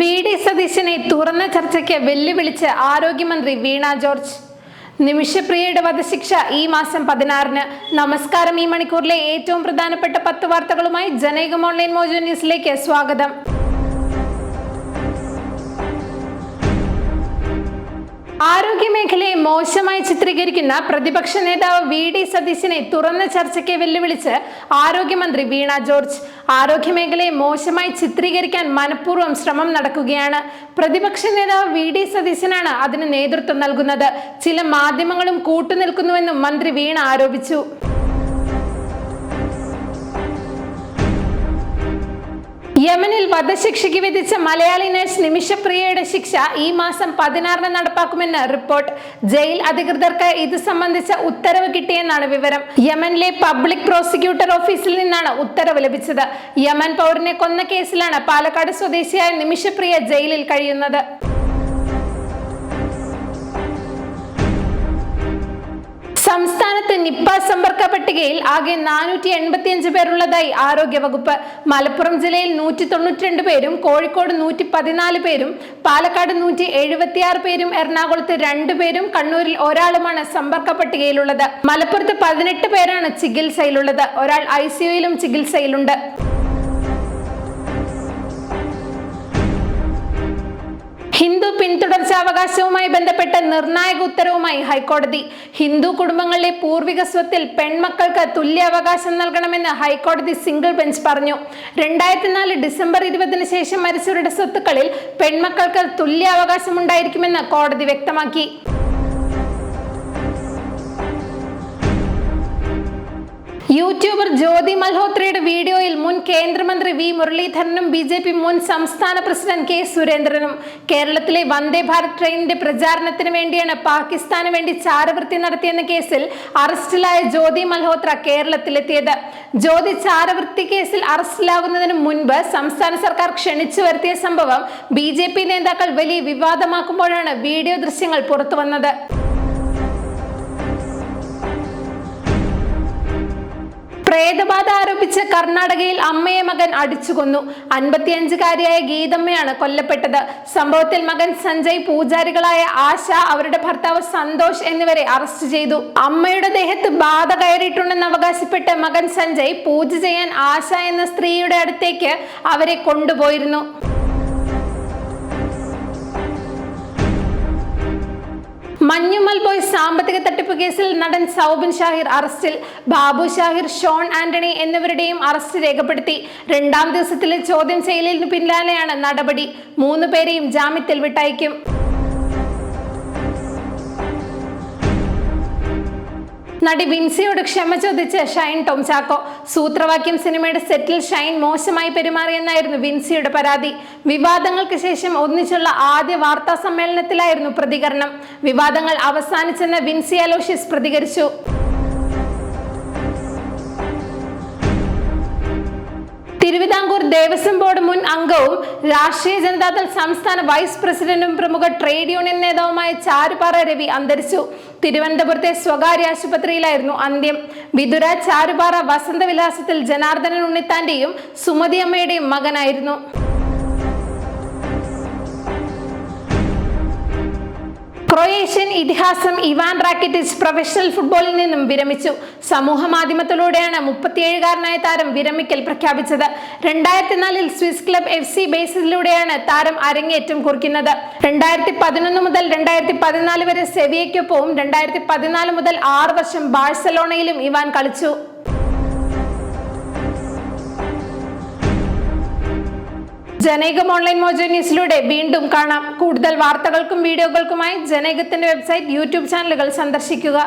V D സതീശനെ തുറന്ന ചർച്ചയ്ക്ക് വെല്ലുവിളിച്ച് ആരോഗ്യമന്ത്രി വീണ ജോർജ്. നിമിഷപ്രിയയുടെ വധശിക്ഷ ഈ മാസം പതിനാറിന്. നമസ്കാരം ഈ മണിക്കൂറിലെ ഏറ്റവും പ്രധാനപ്പെട്ട പത്ത് വാർത്തകളുമായി ജനൈകം ഓൺലൈൻ മോജോ ന്യൂസിലേക്ക് സ്വാഗതം. ആരോഗ്യമേഖലയെ മോശമായി ചിത്രീകരിക്കുന്ന പ്രതിപക്ഷ നേതാവ് വി ഡി സതീശനെ തുറന്ന ചർച്ചയ്ക്ക് വെല്ലുവിളിച്ച് ആരോഗ്യമന്ത്രി വീണ ജോർജ്. ആരോഗ്യമേഖലയെ മോശമായി ചിത്രീകരിക്കാൻ മനഃപൂർവം ശ്രമം നടക്കുകയാണ്. പ്രതിപക്ഷ നേതാവ് വി ഡി സതീശനാണ് അതിന് നേതൃത്വം നൽകുന്നത്. ചില മാധ്യമങ്ങളും കൂട്ടുനിൽക്കുന്നുവെന്നും മന്ത്രി വീണ ആരോപിച്ചു. യമനിൽ വധശിക്ഷയ്ക്ക് വിധിച്ച മലയാളി നഴ്സ് നിമിഷപ്രിയയുടെ ശിക്ഷ ഈ മാസം പതിനാറിന് നടപ്പാക്കുമെന്ന് റിപ്പോർട്ട്. ജയിൽ അധികൃതർക്ക് ഇത് സംബന്ധിച്ച ഉത്തരവ് കിട്ടിയെന്നാണ് വിവരം. യമനിലെ പബ്ലിക് പ്രോസിക്യൂട്ടർ ഓഫീസിൽ നിന്നാണ് ഉത്തരവ് ലഭിച്ചത്. യമൻ പൗരനെ കൊന്ന കേസിലാണ് പാലക്കാട് സ്വദേശിയായ നിമിഷപ്രിയ ജയിലിൽ കഴിയുന്നത്. സംസ്ഥാനത്ത് നിപ്പ സമ്പർക്ക പട്ടികയിൽ ആകെ നാനൂറ്റി എൺപത്തിയഞ്ച് പേരുള്ളതായി ആരോഗ്യവകുപ്പ്. മലപ്പുറം ജില്ലയിൽ നൂറ്റി തൊണ്ണൂറ്റി രണ്ട് പേരും കോഴിക്കോട് നൂറ്റി പതിനാല് പേരും പാലക്കാട് നൂറ്റി എഴുപത്തിയാറ് പേരും എറണാകുളത്ത് രണ്ടു പേരും കണ്ണൂരിൽ ഒരാളുമാണ് സമ്പർക്ക പട്ടികയിലുള്ളത് മലപ്പുറത്ത് പതിനെട്ട് പേരാണ് ചികിത്സയിലുള്ളത്. ഒരാൾ ഐ സിയുയിലും ചികിത്സയിലുണ്ട്. ഹിന്ദു പിന്തുടർച്ചാവകാശവുമായി നിർണായക ഉത്തരവുമായി ഹൈക്കോടതി. ഹിന്ദു കുടുംബങ്ങളിലെ പൂർവിക സ്വത്തിൽ പെൺമക്കൾക്ക് തുല്യ അവകാശം നൽകണമെന്ന് ഹൈക്കോടതി സിംഗിൾ ബെഞ്ച് പറഞ്ഞു. രണ്ടായിരത്തി നാല് ഡിസംബർ ഇരുപതിന് ശേഷം മരിച്ചവരുടെ സ്വത്തുക്കളിൽ പെൺമക്കൾക്ക് തുല്യ അവകാശം ഉണ്ടായിരിക്കുമെന്ന് കോടതി വ്യക്തമാക്കി. യൂട്യൂബർ ജ്യോതി മൽഹോത്രയുടെ വീഡിയോയിൽ മുൻ കേന്ദ്രമന്ത്രി വി മുരളീധരനും ബി ജെ പി മുൻ സംസ്ഥാന പ്രസിഡന്റ് കെ സുരേന്ദ്രനും കേരളത്തിലെ വന്ദേ ഭാരത് ട്രെയിനിന്റെ പ്രചാരണത്തിന് വേണ്ടിയാണ് പാകിസ്ഥാന് വേണ്ടി ചാരവൃത്തി നടത്തിയെന്ന കേസിൽ അറസ്റ്റിലായ ജ്യോതി മൽഹോത്ര കേരളത്തിലെത്തിയത്. ജ്യോതി ചാരവൃത്തി കേസിൽ അറസ്റ്റിലാകുന്നതിന് മുൻപ് സംസ്ഥാന സർക്കാർ ക്ഷണിച്ചു വരുത്തിയ സംഭവം ബി നേതാക്കൾ വലിയ വിവാദമാക്കുമ്പോഴാണ് വീഡിയോ ദൃശ്യങ്ങൾ പുറത്തുവന്നത്. പ്രേതബാധ ആരോപിച്ച് കർണാടകയിൽ അമ്മയെ മകൻ അടിച്ചുകൊന്നു അൻപത്തിയഞ്ചുകാരിയായ ഗീതമ്മയാണ് കൊല്ലപ്പെട്ടത്. സംഭവത്തിൽ മകൻ സഞ്ജയ് പൂജാരികളായ ആശ അവരുടെ ഭർത്താവ് സന്തോഷ് എന്നിവരെ അറസ്റ്റ് ചെയ്തു. അമ്മയുടെ ദേഹത്ത് ബാധ കയറിയിട്ടുണ്ടെന്ന് അവകാശപ്പെട്ട് മകൻ സഞ്ജയ് പൂജ ചെയ്യാൻ ആശ എന്ന സ്ത്രീയുടെ അടുത്തേക്ക് അവരെ കൊണ്ടുപോയിരുന്നു. മഞ്ഞുമൽ ബോയ് സാമ്പത്തിക തട്ടിപ്പ് കേസിൽ നടൻ സൗബിൻ ഷാഹിർ അറസ്റ്റിൽ ബാബു ഷാഹിർ ഷോൺ ആന്റണി എന്നിവരുടെയും അറസ്റ്റ് രേഖപ്പെടുത്തി. രണ്ടാം ദിവസത്തിലെ ചോദ്യം ചെയ്യലിന് പിന്നാലെയാണ് നടപടി. മൂന്ന് പേരെയും ജാമ്യത്തിൽ വിട്ടയക്കും. നടി വിൻസിയോട് ക്ഷമ ചോദിച്ച് ഷൈൻ ടോം ചാക്കോ സൂത്രവാക്യം സിനിമയുടെ സെറ്റിൽ ഷൈൻ മോശമായി പെരുമാറിയെന്നായിരുന്നു വിൻസിയുടെ പരാതി. വിവാദങ്ങൾക്ക് ശേഷം ഒന്നിച്ചുള്ള ആദ്യ വാർത്താ സമ്മേളനത്തിലായിരുന്നു പ്രതികരണം. വിവാദങ്ങൾ അവസാനിച്ചെന്ന് വിൻസി അലോഷ്യസ് പ്രതികരിച്ചു. തിരുവിതാംകൂർ ദേവസ്വം ബോർഡ് മുൻ അംഗവും രാഷ്ട്രീയ ജനതാദൾ സംസ്ഥാന വൈസ് പ്രസിഡന്റും പ്രമുഖ ട്രേഡ് യൂണിയൻ നേതാവുമായ ചാരുപാറ രവി അന്തരിച്ചു. തിരുവനന്തപുരത്തെ സ്വകാര്യ ആശുപത്രിയിലായിരുന്നു അന്ത്യം. വിതുര ചാരുപാറ വസന്തവിലാസത്തിൽ ജനാർദ്ദനൻ ഉണ്ണിത്താന്റെയും സുമതി അമ്മയുടെയും മകനായിരുന്നു. ക്രൊയേഷ്യൻ ഇതിഹാസം ഇവാൻ റാക്കിറ്റിച്ച് പ്രൊഫഷണൽ ഫുട്ബോളിൽ നിന്നും വിരമിച്ചു. സമൂഹ മാധ്യമത്തിലൂടെയാണ് മുപ്പത്തിയേഴുകാരനായ താരം വിരമിക്കൽ പ്രഖ്യാപിച്ചത്. രണ്ടായിരത്തി നാലിൽ സ്വിസ് ക്ലബ് എഫ് സി ബേസിലൂടെയാണ് താരം അരങ്ങേറ്റം കുറിക്കുന്നത്. രണ്ടായിരത്തി പതിനൊന്ന് മുതൽ രണ്ടായിരത്തി പതിനാല് വരെ സെവിയയ്ക്കൊപ്പവും രണ്ടായിരത്തി പതിനാല് മുതൽ ആറ് വർഷം ബാഴ്സലോണയിലും ഇവാൻ കളിച്ചു. ജനൈകം ഓൺലൈൻ മോജോ ന്യൂസിലൂടെ വീണ്ടും കാണാം. കൂടുതൽ വാർത്തകൾക്കും വീഡിയോകൾക്കുമായി ജനൈകത്തിന്റെ വെബ്സൈറ്റ് യൂട്യൂബ് ചാനലുകൾ സന്ദർശിക്കുക.